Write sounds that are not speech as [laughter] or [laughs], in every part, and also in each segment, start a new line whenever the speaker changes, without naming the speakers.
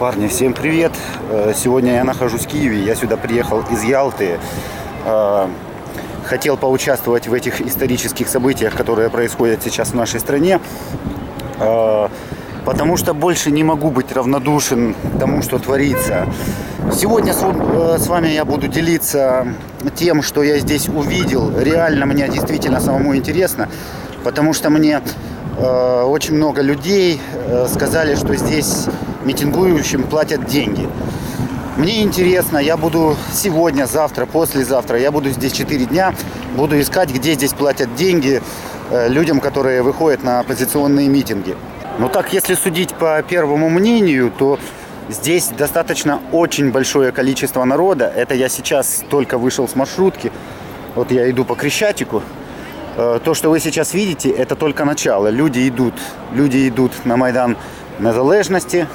Парни, всем привет! Э, Сегодня я нахожусь в Киеве. Я сюда приехал из Ялты. Э, Хотел поучаствовать в этих исторических событиях, которые происходят сейчас в нашей стране. Э, Потому что больше не могу быть равнодушен тому, что творится. Сегодня с вами я буду делиться тем, что я здесь увидел. Реально мне действительно самому интересно. Потому что мне очень много людей сказали, что здесь митингующим платят деньги. Мне интересно, я буду сегодня, завтра, послезавтра, я буду здесь 4 дня, буду искать, где здесь платят деньги э, людям, которые выходят на оппозиционные митинги. Ну так, если судить по первому мнению, то здесь достаточно очень большое количество народа. Это я сейчас только вышел с маршрутки. Вот я иду по Крещатику. Э, То, что вы сейчас видите, это только начало. Люди идут, люди идут на Майдан Незалежности,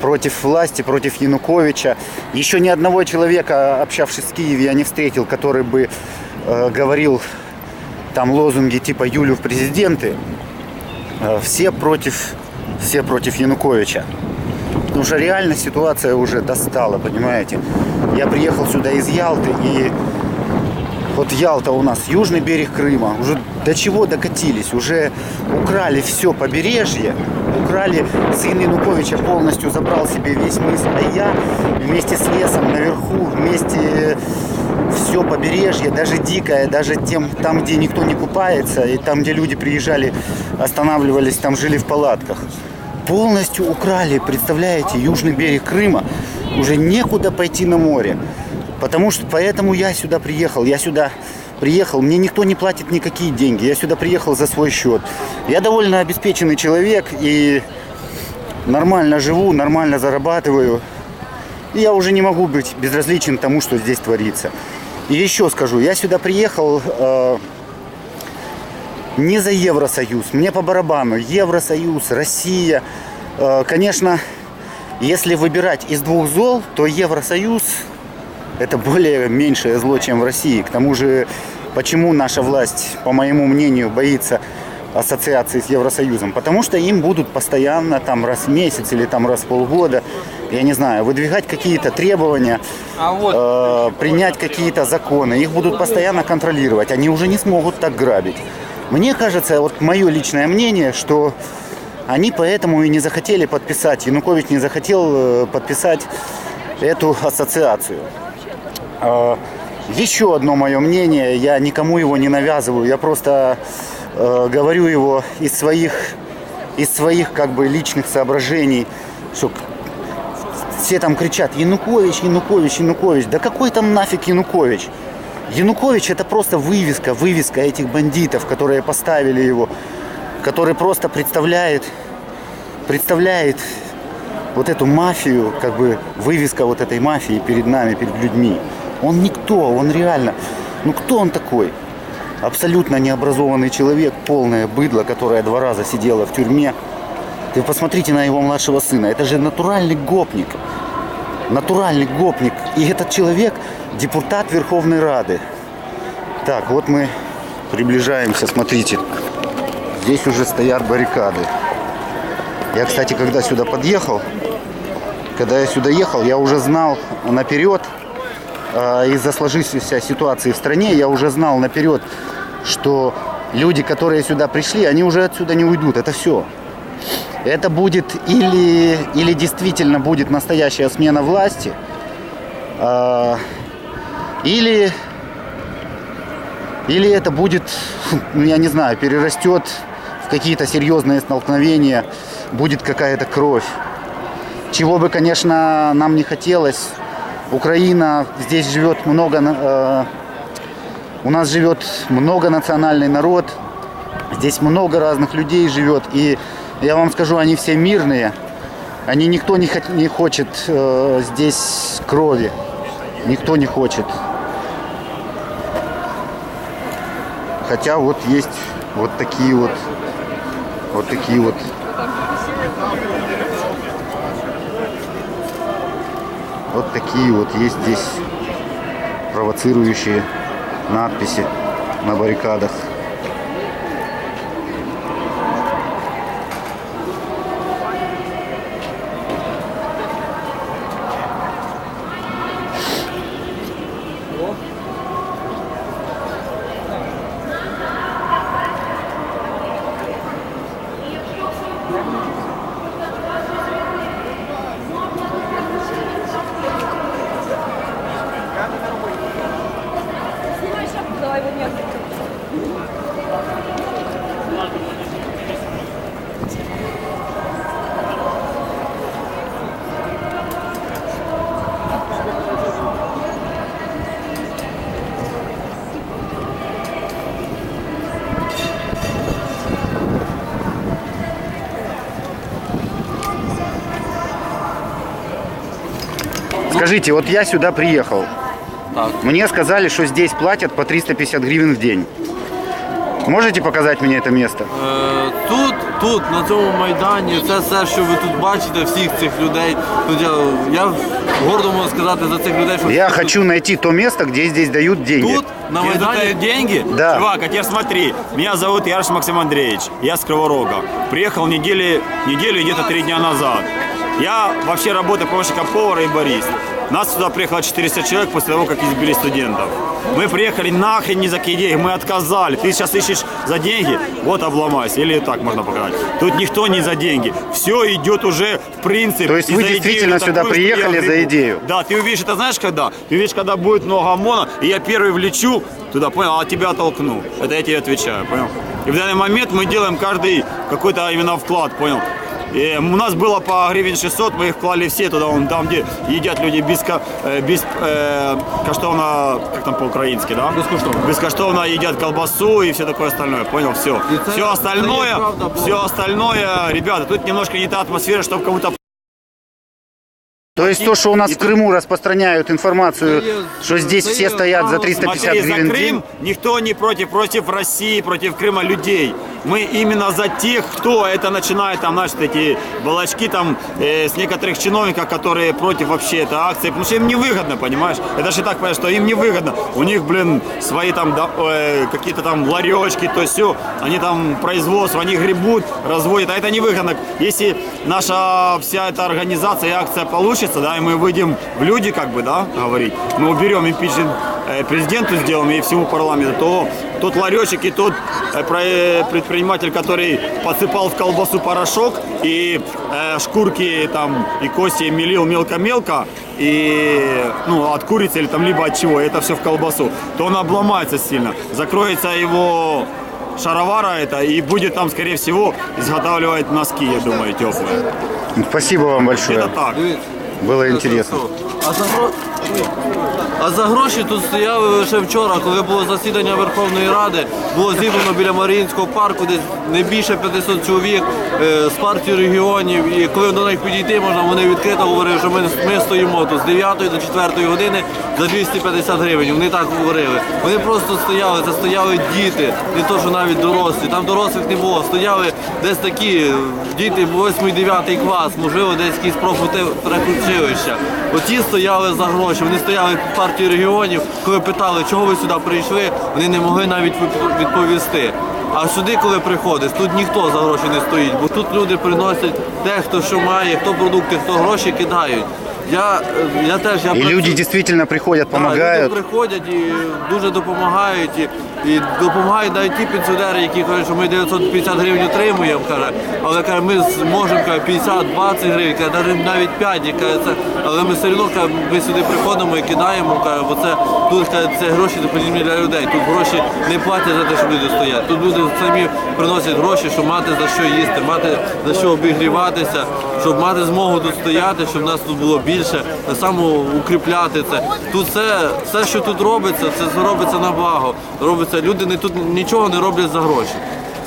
против власти, против Януковича. Еще ни одного человека, общавшись в Киеве, я не встретил, который бы э, говорил там лозунги типа «Юлю в президенты». Э, Все против, все против Януковича. Потому что реально ситуация уже достала, понимаете. Я приехал сюда из Ялты и вот Ялта у нас, южный берег Крыма, уже до чего докатились, уже украли все побережье, украли, сын Януковича полностью забрал себе весь мыс, а я вместе с лесом наверху, вместе все побережье, даже дикое, даже тем, там, где никто не купается, и там, где люди приезжали, останавливались, там жили в палатках. Полностью украли, представляете, южный берег Крыма, уже некуда пойти на море. Потому что поэтому я сюда приехал. Я сюда приехал, мне никто не платит никакие деньги. Я сюда приехал за свой счет. Я довольно обеспеченный человек и нормально живу, нормально зарабатываю. И я уже не могу быть безразличен тому, что здесь творится. И еще скажу, я сюда приехал э, не за Евросоюз. Мне по барабану. Евросоюз, Россия. Э, конечно, если выбирать из двух зол, то Евросоюз это более меньшее зло, чем в России. К тому же, почему наша власть, по моему мнению, боится ассоциации с Евросоюзом? Потому что им будут постоянно там раз в месяц или там раз в полгода, я не знаю, выдвигать какие-то требования, э, принять какие-то законы. Их будут постоянно контролировать. Они уже не смогут так грабить. Мне кажется, вот мое личное мнение, что они поэтому и не захотели подписать, Янукович не захотел э, подписать эту ассоциацию. Еще одно мое мнение, я никому его не навязываю, я просто э, говорю его из своих, из своих как бы личных соображений, что все там кричат Янукович, Янукович, Янукович. Да какой там нафиг Янукович? Янукович это просто вывеска, вывеска этих бандитов, которые поставили его, который просто представляет, представляет вот эту мафию, как бы вывеска вот этой мафии перед нами, перед людьми. Он никто, он реально, ну кто он такой? Абсолютно необразованный человек, полное быдло, которое два раза сидела в тюрьме. Ты посмотрите на его младшего сына, это же натуральный гопник. Натуральный гопник. И этот человек депутат Верховной Рады. Так, вот мы приближаемся, смотрите. Здесь уже стоят баррикады. Я, кстати, когда сюда подъехал, когда я сюда ехал, я уже знал наперед, из-за сложившейся ситуации в стране, я уже знал наперед, что люди, которые сюда пришли, они уже отсюда не уйдут. Это все. Это будет или, или действительно будет настоящая смена власти, э, или, или это будет, ну [laughs] я не знаю, перерастет в какие-то серьезные столкновения, будет какая-то кровь. Чего бы, конечно, нам не хотелось. Украина, здесь живет много, э, у нас живет многонациональный народ, здесь много разных людей живет, и я вам скажу, они все мирные, они никто не, хот- не хочет э, здесь крови, никто не хочет. Хотя вот есть вот такие вот, вот такие вот Вот такие вот есть здесь провоцирующие надписи на баррикадах. его нет. Скажите, вот я сюда приехал.
Так.
Мне сказали, что здесь платят по 350 гривен в день. Можете показать мне это место?
Е, Тут, тут, на цьому майдані, це все, що ви тут бачите, всіх цих людей. Тут я, я гордо можу сказати за цих людей, що
Я
всі тут-
хочу найти то место, где здесь дают деньги.
тут, на
Тебе
майдані.
дают деньги?
Да.
Чувак, а теперь смотри, меня зовут Ярош Максим Андреевич, я с Криворога. Приехал недели, неделю, где-то три дня назад. Я вообще работаю помощником повара и барист. Нас сюда приехало 400 человек после того, как избили студентов. Мы приехали нахрен ни за какие деньги, мы отказали. Ты сейчас ищешь за деньги, вот обломайся. Или так можно показать. Тут никто не за деньги. Все идет уже в принцип.
То есть вы действительно
такую,
сюда
что
приехали за идею?
Да, ты увидишь это знаешь когда? Ты увидишь, когда будет много ОМОНа, и я первый влечу туда, понял, а тебя толкну. Это я тебе отвечаю, понял? И в данный момент мы делаем каждый какой-то именно вклад, понял? И у нас было по гривен 600, мы их клали все туда, вон, там, где едят люди без, э, без э, каштовно, как там по-украински, да?
Безкоштовно.
Бескоштовно едят колбасу и все такое остальное, понял? Все.
это-
Все
это
остальное,
правда
все остальное, ребята, тут немножко не та атмосфера, чтобы кому-то
То есть то, что у нас в Крыму распространяют информацию, что здесь все стоят за 350
Смотри, за
гривен день.
Крым никто не против, против России, против Крыма людей. Мы именно за тех, кто это начинает, там, значит, эти балачки там э, с некоторых чиновников, которые против вообще этой акции, потому что им невыгодно, понимаешь? Это же так понятно, что им невыгодно. У них, блин, свои там да, э, какие-то там ларечки, то все, они там производство, они гребут, разводят, а это невыгодно. Если наша вся эта организация и акция получится, да, и мы выйдем в люди, как бы, да, говорить, мы уберем импичмент президенту сделаем и всему парламенту, то тот ларечек и тот э, э, предприниматель, который подсыпал в колбасу порошок и э, шкурки там и кости мелил мелко-мелко и ну от курицы или там либо от чего, это все в колбасу, то он обломается сильно, закроется его шаровара это и будет там скорее всего изготавливать носки, я думаю, теплые.
Спасибо вам большое.
Это так.
Было интересно.
А за, гроші тут стояли лише вчора, коли було засідання Верховної Ради, було зібрано біля Маріїнського парку, десь не більше 500 чоловік е, з партії регіонів. І коли до них підійти можна, вони відкрито говорили, що ми, ми стоїмо тут з 9 до 4 години за 250 гривень. Вони так говорили. Вони просто стояли, це стояли діти, не то, що навіть дорослі. Там дорослих не було. Стояли десь такі діти 8-9 клас, можливо, десь якісь профтехучилища. Оті стояли за гроші. Вони стояли в партії регіонів, коли питали, чого ви сюди прийшли, вони не могли навіть відповісти. А сюди, коли приходиш, тут ніхто за гроші не стоїть, бо тут люди приносять те, хто що має, хто продукти, хто гроші кидають. Я, я теж я
И
працюю-
люди действительно приходят,
Так,
помогают.
Люди приходять і дуже допомагають. І, і допомагають навіть ті пенсіонери, які кажуть, що ми 950 гривень отримуємо, каже, але каже, ми зможемо каже, 50-20 гривень, каже, навіть- навіть 5, і каже, це, але ми все одно каже, ми сюди приходимо і кидаємо, каже, бо це тут каже, це гроші потрібні для людей. Тут гроші не платять за те, що люди стоять. Тут люди самі приносять гроші, щоб мати за що їсти, мати за що обігріватися, щоб мати змогу тут стояти, щоб нас тут було більше, так само укріпляти це. Тут все, все, що тут робиться, це все робиться на благо. Робиться, люди не тут нічого не роблять за гроші.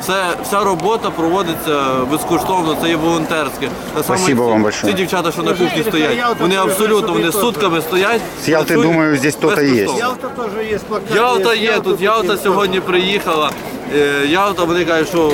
Все, вся робота проводиться безкоштовно, це є волонтерське.
Спасибо
ці-
вам большое.
Ці дівчата, що на кухні стоять, вони абсолютно вони сутками стоять.
С Ялты,
працюють
думаю, здесь кто-то есть.
безкоштовно.
Ялта тоже есть.
Ялта є, тут Ялта сьогодні приїхала. Е, Ялта, вони кажуть, що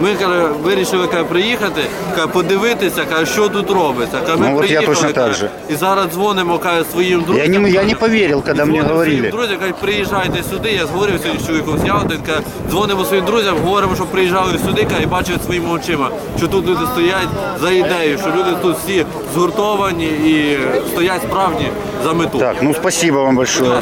ми каже, вирішили каже, приїхати, каже, подивитися, каже, що тут робиться. Каже, ми
Ну, от я
приїхали,
точно так
каже,
же.
І зараз дзвонимо каже, своїм друзям.
Я не, я не
каже,
поверил, когда мне
Дзвонимо
говорили.
друзям, кажуть, приїжджайте сюди. Я зговорив сьогодні з чоловіком з Ялти, він каже, дзвонимо своїм друзям, говоримо, що приїжджали сюди каже, і бачать своїми очима, що тут люди стоять за ідею, що люди тут всі згуртовані і стоять справді за мету.
Так, ну спасибо вам большое.